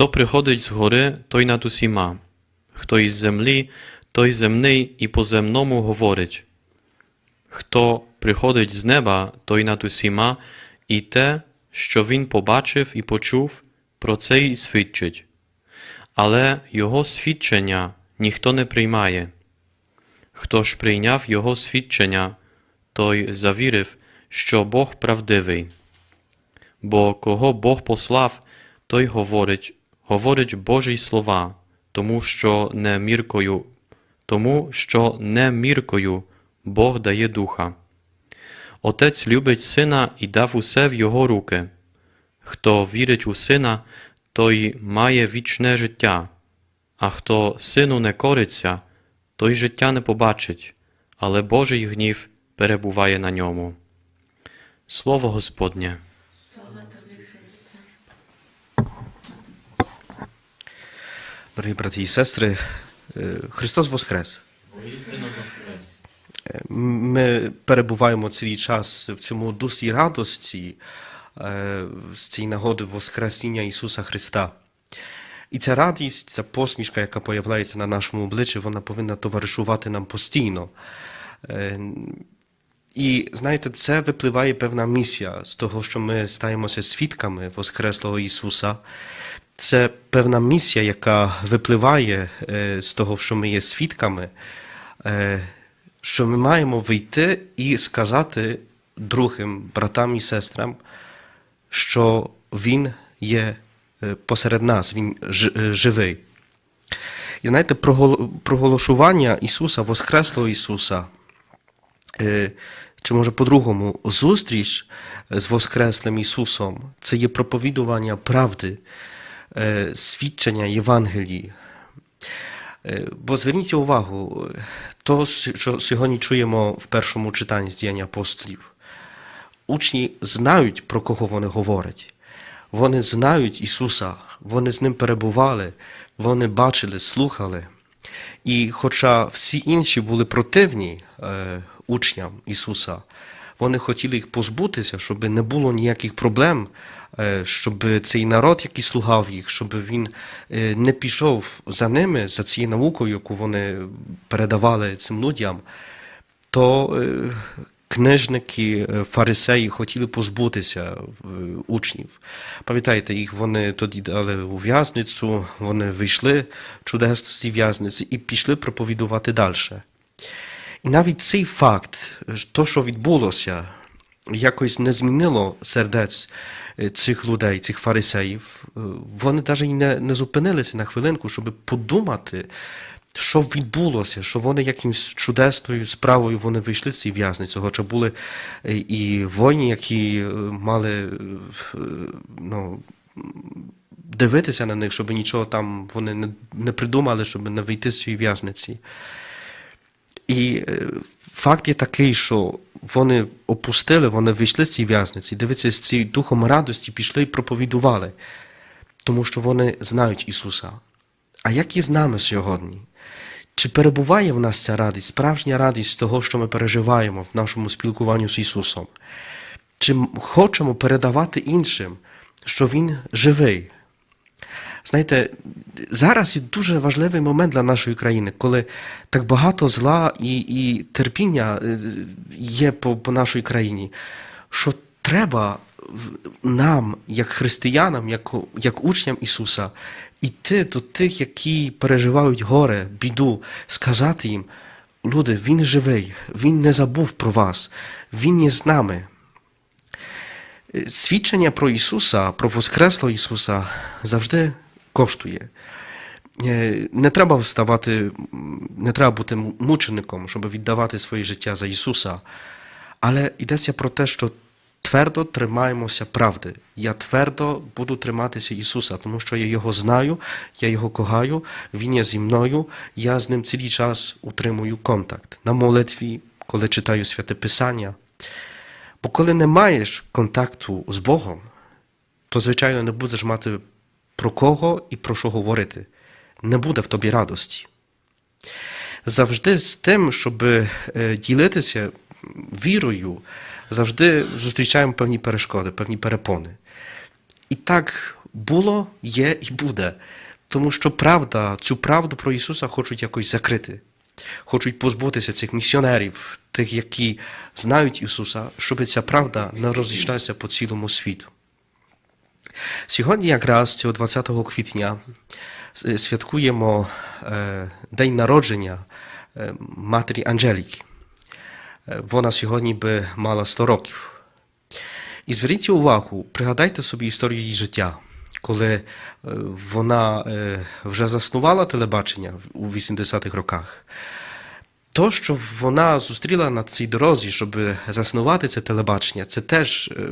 Хто приходить з гори, той над усіма, хто із землі, той земний і по земному говорить. Хто приходить з неба, той над усіма, і те, що він побачив і почув, про це й свідчить. Але його свідчення ніхто не приймає. Хто ж прийняв його свідчення, той завірив, що Бог правдивий. Бо кого Бог послав, той говорить, говорить Божі слова, тому що не міркою, тому що не міркою Бог дає духа. Отець любить сина і дав усе в його руки. Хто вірить у сина, той має вічне життя, а хто сину не кориться, той життя не побачить, але Божий гнів перебуває на ньому. Слово Господнє. Дорогі брати і сестри, е, Христос Воскрес! Е, Ми перебуваємо цілий час в цьому дусі радості е, з цієї нагоди Воскресіння Ісуса Христа. І ця радість, ця посмішка, яка появляється на нашому обличчі, вона повинна товаришувати нам постійно. І знаєте, це випливає певна місія з того, що ми стаємося свідками Воскреслого Ісуса. Це певна місія, яка випливає е, з того, що ми є свідками, е, що ми маємо вийти і сказати другим братам і сестрам, що Він є е, посеред нас, Він живий. І знаєте, проголошування Ісуса, Воскреслого Ісуса, чи може по-другому, зустріч з Воскреслим Ісусом це є проповідування правди, свідчення Євангелії. Е, Бо зверніть увагу, то, що сьогодні чуємо в першому читанні з діяння апостолів. Учні знають, про кого вони говорять. Вони знають Ісуса, вони з ним перебували, вони бачили, слухали. І хоча всі інші були противні е, учням Ісуса, вони хотіли їх позбутися, щоб не було ніяких проблем, щоб цей народ, який слухав їх, щоб він е, не пішов за ними, за цією наукою, яку вони передавали цим людям, то е, книжники, е, фарисеї хотіли позбутися е, учнів. Пам'ятаєте, їх вони тоді дали у в'язницю, вони вийшли чудесно з цієї в'язниці і пішли проповідувати далі. І навіть цей факт, то, що відбулося, якось не змінило сердець е, цих людей, цих фарисеїв. Е, Вони навіть не, не зупинилися на хвилинку, щоб подумати, що відбулося, що вони якимось чудесною справою вони вийшли з цієї в'язниці, хоча були е, і воїни, які мали ну, дивитися на них, щоб нічого там вони не, не придумали, щоб не вийти з цієї в'язниці. І факт є такий, що вони опустили, вони вийшли з цієї в'язниці, дивіться, з цією духом радості пішли і проповідували, тому що вони знають Ісуса. А як є з нами сьогодні? Чи перебуває в нас ця радість, справжня радість того, що ми переживаємо в нашому спілкуванні з Ісусом? Чи хочемо передавати іншим, що Він живий? Знаєте, зараз є дуже важливий момент для нашої країни, коли так багато зла і, і терпіння е, є по, по нашій країні, що треба нам, як християнам, як, як учням Ісуса, йти до тих, які переживають горе, біду, сказати їм, люди, Він живий, Він не забув про вас, Він є з нами. Свідчення про Ісуса, про Воскреслого Ісуса завжди коштує. Е, Не треба вставати, не треба бути мучеником, щоб віддавати своє життя за Ісуса. Але йдеться про те, що твердо тримаємося правди. Я твердо буду триматися Ісуса, тому що я Його знаю, я Його кохаю, Він є зі мною, я з ним цілий час утримую контакт на молитві, коли читаю святе Писання. Бо коли не маєш контакту з Богом, то, звичайно, не будеш мати про кого і про що говорити. Не буде в тобі радості. Завжди з тим, щоб е, ділитися вірою, завжди зустрічаємо певні перешкоди, певні перепони. І так було, є і буде. Тому що правда, цю правду про Ісуса хочуть якось закрити. Хочуть позбутися цих місіонерів, тих, які знають Ісуса, щоб ця правда не розійшлася по цілому світу. Сьогодні, якраз цього 20 квітня, святкуємо е, День народження е, матері Анжеліки. Е, Вона сьогодні би мала 100 років. І зверніть увагу, пригадайте собі історію її життя, коли е, вона е, вже заснувала телебачення у 80-х роках. То, що вона зустріла на цій дорозі, щоб заснувати це телебачення, це теж е,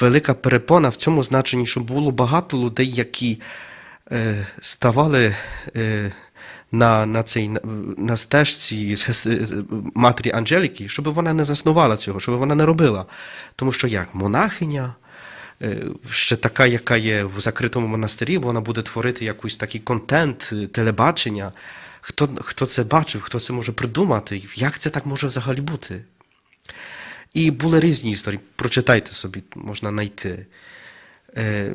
велика перепона в цьому значенні, що було багато людей, які е, ставали е, на, на, цій, на, на стежці матері Анжеліки, щоб вона не заснувала цього, щоб вона не робила. Тому що як монахиня, е, ще така, яка є в закритому монастирі, вона буде творити якийсь такий контент, е, телебачення. Хто, хто це бачив, хто це може придумати? Як це так може взагалі бути? І були різні історії. Прочитайте собі, можна знайти. Е,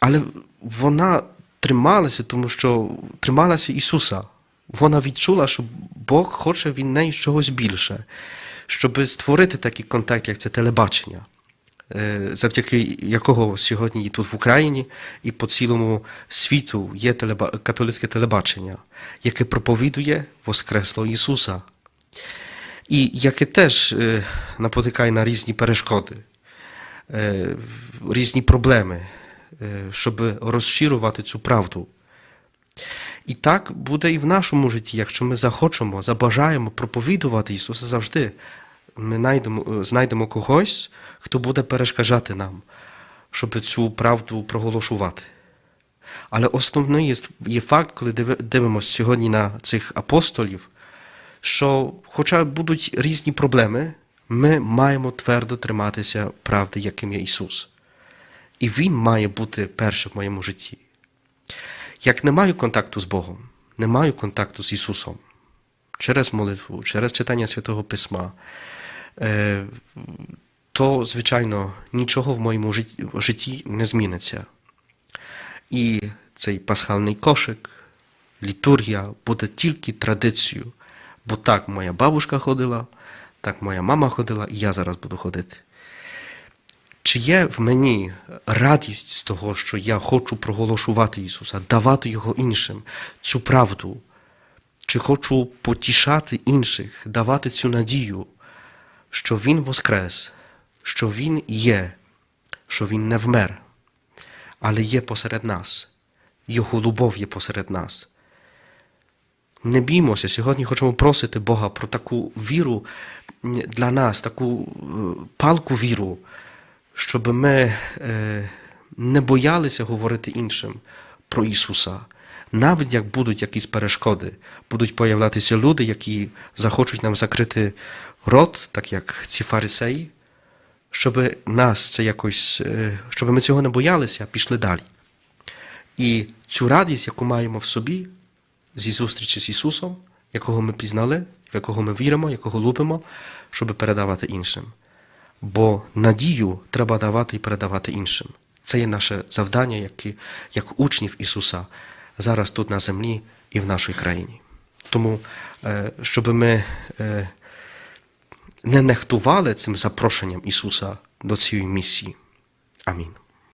але вона трималася, тому що трималася Ісуса. Вона відчула, що Бог хоче від неї чогось більше, щоб створити такий контакт, як це телебачення, е, завдяки якого сьогодні і тут в Україні, і по цілому світу є телеба... католицьке телебачення, яке проповідує Воскресло Ісуса і яке теж е, напотикає на різні перешкоди, е, різні проблеми, е, щоб розширювати цю правду. І так буде і в нашому житті, якщо ми захочемо, забажаємо проповідувати Ісуса завжди. Ми знайдемо, знайдемо когось, хто буде перешкоджати нам, щоб цю правду проголошувати. Але основний є факт, коли дивимося сьогодні на цих апостолів, що, хоча будуть різні проблеми, ми маємо твердо триматися правди, яким є Ісус. І Він має бути першим в моєму житті. Як не маю контакту з Богом, не маю контакту з Ісусом через молитву, через читання Святого Письма, е, то, звичайно, нічого в моєму житті- житті не зміниться. І цей пасхальний кошик, літургія буде тільки традицією. Бо так моя бабушка ходила, так моя мама ходила, і я зараз буду ходити. Чи є в мені радість з того, що я хочу проголошувати Ісуса, давати Його іншим, цю правду? Чи хочу потішати інших, давати цю надію, що Він воскрес, що Він є, що Він не вмер, але є посеред нас, Його любов є посеред нас. Не біймося, сьогодні хочемо просити Бога про таку віру для нас, таку е, палку віру, щоб ми е, не боялися говорити іншим про Ісуса. Навіть як будуть якісь перешкоди, будуть появлятися люди, які захочуть нам закрити рот, так як ці фарисеї, щоб нас це якось, е, щоб ми цього не боялися, пішли далі. І цю радість, яку маємо в собі, зі зустрічі з Ісусом, якого ми пізнали, в якого ми віримо, якого любимо, щоб передавати іншим. Бо надію треба давати і передавати іншим. Це є наше завдання, як, як учнів Ісуса зараз тут на землі і в нашій країні. Тому, е, щоб ми е, не нехтували цим запрошенням Ісуса до цієї місії. Амінь.